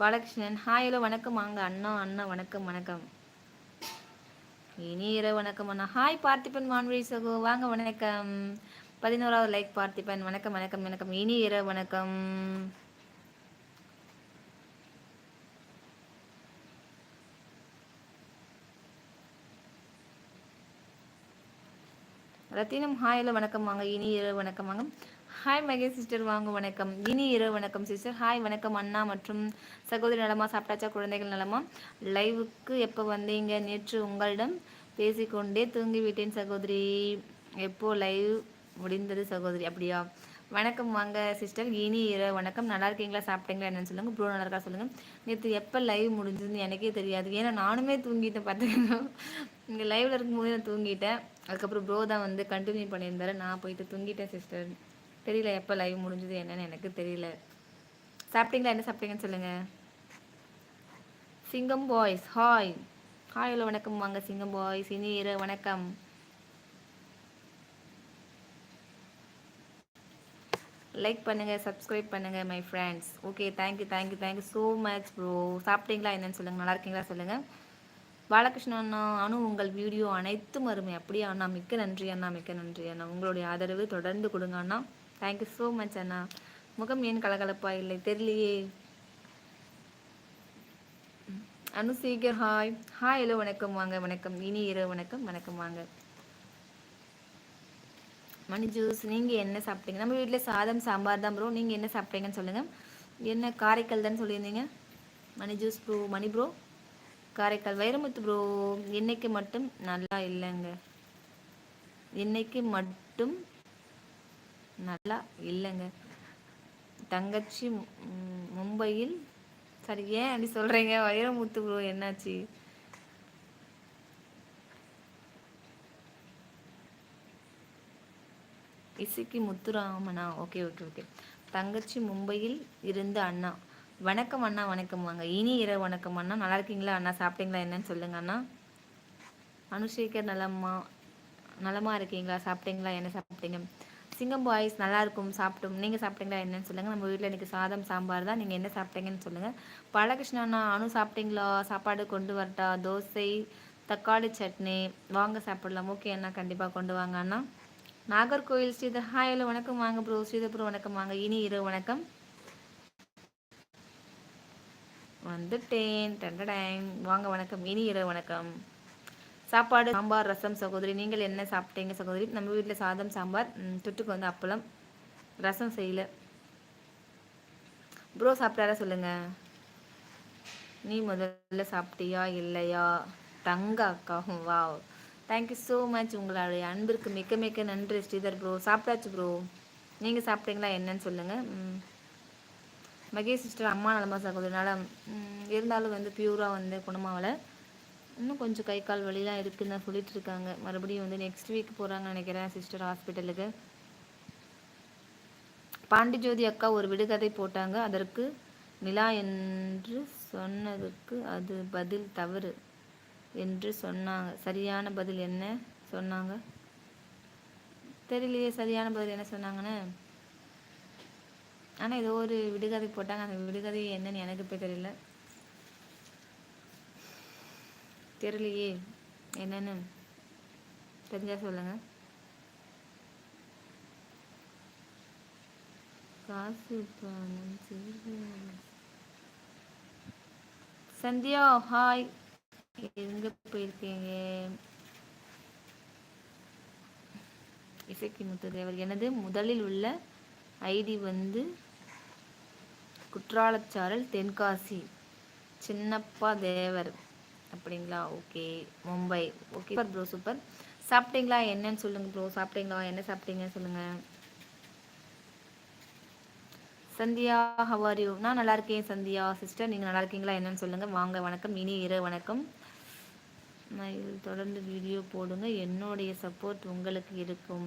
Balakrishnan hi hello வணக்கம். வாங்க அண்ணா அண்ணா வணக்கம் வணக்கம். இனி இரவு வணக்கம் அண்ணா. ஹாய் பார்த்திபன் வான்வழி சகோ. வாங்க வணக்கம். பதினோராவது லைக் பார்த்திபன். வணக்கம் வணக்கம் வணக்கம். இனி இரவு வணக்கம். ரத்தினம் ஹாய் வணக்கம். வாங்க இனி இரவு வணக்கம். வாங்க. ஹாய் மகேஷ் சிஸ்டர் வாங்க வணக்கம். இனி இரவு வணக்கம் சிஸ்டர் ஹாய் வணக்கம் அண்ணா மற்றும் சகோதரி நலமா சாப்பிட்டாச்சா குழந்தைகள் நலமா? லைவுக்கு எப்போ வந்தீங்க? நேற்று உங்களிடம் பேசிக்கொண்டே தூங்கிவிட்டேன் சகோதரி. எப்போ லைவ் முடிந்தது சகோதரி? அப்படியா? வணக்கம் வாங்க சிஸ்டர் இனி இரவு வணக்கம். நல்லா இருக்கீங்களா? சாப்பிட்டீங்களா? என்னன்னு சொல்லுங்க. ப்ரோ நல்லா இருக்கா? சொல்லுங்க. நேற்று எப்போ லைவ் முடிஞ்சதுன்னு எனக்கே தெரியாது. ஏன்னா நானுமே தூங்கிட்டேன் பார்த்துக்கணும் இங்கே லைவ்ல இருக்கும்போது நான் தூங்கிட்டேன். அதுக்கப்புறம் ப்ரோ தான் வந்து கண்டினியூ பண்ணியிருந்தாரு. நான் போயிட்டு தூங்கிட்டேன் சிஸ்டர் தெரியல எப்போ லைவ் முடிஞ்சது என்னன்னு எனக்கு தெரியல. சாப்பிட்டீங்களா? என்ன சாப்பிட்டீங்கன்னு சொல்லுங்கள் சிங்கம் பாய்ஸ் ஹாய் ஹாய் ஹலோ வணக்கம். வாங்க சிங்கம் பாய்ஸ் இனி இரு வணக்கம். லைக் பண்ணுங்கள் சப்ஸ்கிரைப் பண்ணுங்கள் my friends okay thank you thank you thank you so much bro சாப்பிட்டீங்களா? என்னன்னு சொல்லுங்கள் நல்லா இருக்கீங்களா? சொல்லுங்கள் பாலகிருஷ்ணன் அண்ணா அனு உங்கள் வீடியோ அனைத்தும் அருமை. அப்படியே அண்ணா மிக்க நன்றி அண்ணா மிக்க நன்றி அண்ணா. உங்களுடைய ஆதரவு தொடர்ந்து கொடுங்க அண்ணா. தேங்க்யூ ஸோ மச் அண்ணா முகம் ஏன் கலகலப்பா இல்லை? தெரியலையே. அனுசீகர் ஹாய் ஹாய் ஹலோ வணக்கம் வாங்க. வணக்கம். இனி இரவு வணக்கம். வணக்கம் வாங்க. மணி ஜூஸ் நீங்கள் என்ன சாப்பிட்டீங்க? நம்ம வீட்டில் சாதம் சாம்பார் தான் ப்ரோ நீங்கள் என்ன சாப்பிட்டீங்கன்னு சொல்லுங்கள் என்ன காரைக்கால் தானே சொல்லியிருந்தீங்க? Mani juice bro Mani bro Karaikal Vairamuthu bro இன்னைக்கு மட்டும் நல்லா இல்லைங்க. இன்னைக்கு மட்டும் நல்லா இல்லைங்க. தங்கச்சி மும்பையில் சரி ஏன் அப்படி சொல்கிறீங்க வைரமுத்து ப்ரோ என்னாச்சு? இசைக்கு முத்துராமனா? Okay okay okay. தங்கச்சி மும்பையில் இருந்து அண்ணா. வணக்கம் அண்ணா வணக்கம் வாங்க. இனி இரவு வணக்கம் அண்ணா. நல்லா இருக்கீங்களா? அண்ணா சாப்பிட்டீங்களா? என்னன்னு சொல்லுங்க அண்ணா. அனுஷேகர் நலமா நலமா இருக்கீங்களா? சாப்பிட்டீங்களா? என்ன சாப்பிட்டீங்க? சிங்கம் பாய்ஸ் நல்லாயிருக்கும் சாப்பிட்டும் சாப்பிட்டோம் நீங்கள் சாப்பிட்டீங்களா என்னன்னு சொல்லுங்கள் நம்ம வீட்டில் இன்றைக்கி சாதம் சாம்பார் தான். நீங்கள் என்ன சாப்பிட்டீங்கன்னு சொல்லுங்கள் பாலகிருஷ்ணண்ணா அனு சாப்பிட்டீங்களா? சாப்பாடு கொண்டு வரட்டா? தோசை தக்காளி சட்னி. வாங்க சாப்பிடலாம். ஓகே அண்ணா. கண்டிப்பாக கொண்டு வாங்க அண்ணா. நாகர்கோவில் ஸ்ரீதர் ஹாய் ஹலோ வணக்கம் வாங்க ப்ரோ ஸ்ரீதர் ப்ரோ வணக்கம் வாங்க. இனி இரவு வணக்கம். வந்துட்டேன். டண்டடைன் வாங்க வணக்கம். இனி இரவு வணக்கம். சாப்பாடு சாம்பார் ரசம் சகோதரி. நீங்கள் என்ன சாப்பிட்டீங்க சகோதரி? நம்ம வீட்டில் சாதம் சாம்பார் தொட்டுக்கு வந்து அப்பளம் ரசம் செய்யல. ப்ரோ சாப்பிட்டாரா சொல்லுங்க. நீ முதல்ல சாப்பிட்டியா இல்லையா? தங்க அக்கா வா தேங்க்யூ ஸோ மச் உங்களுடைய அன்பிற்கு மிக்க மிக்க நன்றி ஸ்ரீதர் ப்ரோ சாப்பிட்டாச்சு ப்ரோ நீங்கள் சாப்பிட்டீங்களா என்னன்னு சொல்லுங்கள் மகேஷ் சிஸ்டர் அம்மா நலமா சகோதரினால இருந்தாலும் வந்து பியூராக வந்து குணமாகலை இன்னும் கொஞ்சம் கை கால் வழிலாம் இருக்குன்னு தான் சொல்லிட்டு இருக்காங்க மறுபடியும் வந்து நெக்ஸ்ட் வீக் போகிறாங்கன்னு நினைக்கிறேன் சிஸ்டர் ஹாஸ்பிட்டலுக்கு பாண்டிஜோதி அக்கா ஒரு விடுகதை போட்டாங்க. அதற்கு நிலா என்று சொன்னதுக்கு அது பதில் தவறு என்று சொன்னாங்க. சரியான பதில் என்ன சொன்னாங்க? தெரியலையே சரியான பதில் என்ன சொன்னாங்கன்னு. ஆனால் ஏதோ ஒரு விடுகதை போட்டாங்க. அந்த விடுகதை என்னன்னு எனக்கு இப்போ தெரியல. தெரியலையே. என்னன்னு தெரிஞ்சா சொல்லுங்க. காசு பணம் சந்தியா ஹாய் எங்க போயிருக்கீங்க? இசைக்கு முத்துதேவர். எனது முதலில் உள்ள ஐடி வந்து குற்றாலச்சாரல் தென்காசி. சின்னப்பா தேவர். அப்படிங்களா? Okay. Mumbai. Okay super. Bro super. சாப்பிட்டீங்களா? என்னன்னு சொல்லுங்கள் ப்ரோ சாப்பிட்டீங்களா? என்ன சாப்பிட்டீங்கன்னு சொல்லுங்கள் சந்தியா ஹவார் யூ நான் நல்லா இருக்கேன் சந்தியா. சிஸ்டர் நீங்கள் நல்லா இருக்கீங்களா? என்னன்னு சொல்லுங்கள் வாங்க வணக்கம். இனி இரு வணக்கம். நான் தொடர்ந்து வீடியோ போடுங்க. என்னுடைய சப்போர்ட் உங்களுக்கு இருக்கும்.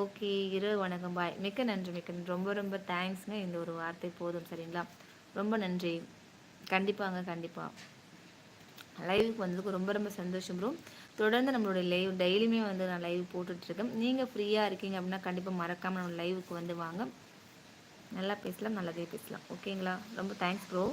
ஓகே இரு வணக்கம். பாய் மிக்க நன்றி மிக்க நன்றி. ரொம்ப ரொம்ப தேங்க்ஸுங்க இந்த ஒரு வார்த்தை போதும் சரிங்களா? ரொம்ப நன்றி. கண்டிப்பாங்க கண்டிப்பாக லைவுக்கு வந்ததுக்கு ரொம்ப ரொம்ப சந்தோஷம் ப்ரோ தொடர்ந்து நம்மளுடைய லைவ் டெய்லியுமே வந்து நான் லைவ் போட்டுட்ருக்கேன். நீங்கள் ஃப்ரீயாக இருக்கீங்க அப்படின்னா கண்டிப்பாக மறக்காமல் நம்ம லைவுக்கு வந்து வாங்க. நல்லா பேசலாம் நல்லதே பேசலாம். ஓகேங்களா ரொம்ப தேங்க்ஸ் ப்ரோ